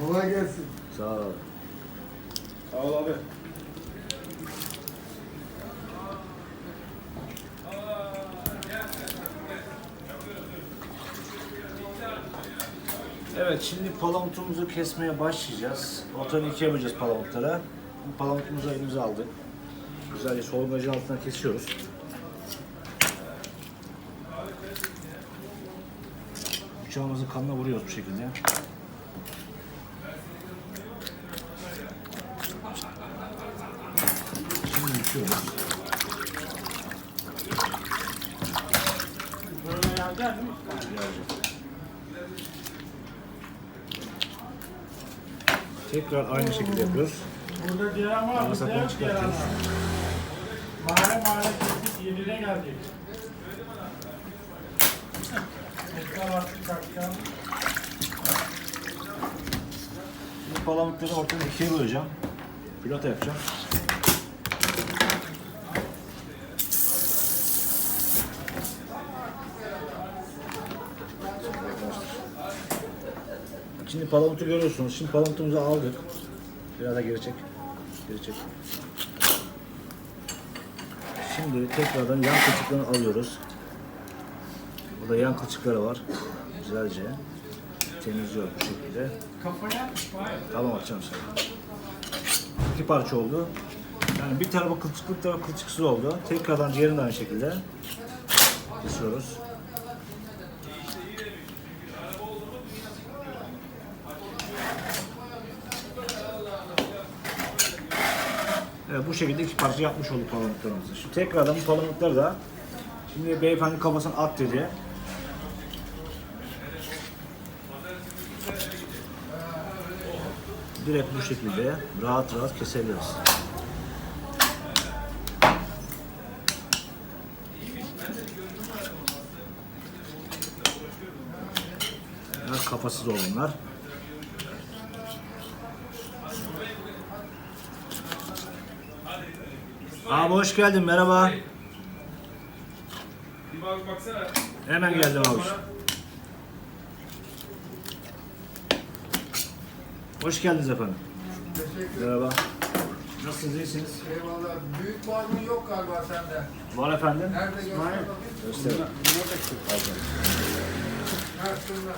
Kolay gelsin. Sağ ol. Sağ ol abi. Evet şimdi palamutumuzu kesmeye başlayacağız. Ortadan ikiye böleceğiz palamutlara. Bu Palamutumuzu elimize aldık. Güzelce soğumacı altına kesiyoruz. Bıçağımızın kanına vuruyoruz bu şekilde. Büküyoruz. Tekrar aynı şekilde yapıyoruz. Burada Ceyhan var. Bizde sapını yok çıkartıyoruz. var. Mahalle mahalle kestik. Yedide geldik. Tekrar artık kalkacağım. Bu palamutları ortadan ikiye böleceğim. Pilota yapacağım. Şimdi palamutu görüyorsunuz. Şimdi palamutumuzu aldık. Biraz da geri çek. Şimdi tekrardan yan kılçıklarını alıyoruz. Burada yan kılçıkları var. Güzelce temizliyoruz bu şekilde. Tamam açacağım sana. İki parça oldu. Yani bir tarafı kılçıklı, bir tarafı kılçıksız oldu. Tekrardan diğerini aynı şekilde kesiyoruz. Bu şekilde iki parça yapmış olduk palamutlarımızı. Şimdi tekrardan bu palamutları da şimdi beyefendi kafasına at dedi. direkt bu şekilde rahat rahat kesebiliriz. Kafasız olanlar. Abi hoş geldin merhaba. Bir bak baksana. Hemen geldim abi. Hoş geldiniz efendim. Teşekkür Merhaba. Nasılsınız iyisiniz? Eyvallah. Büyük maymun yok galiba sende. Var efendim. Nerede göster bakayım? Gösterin. Ha şurada.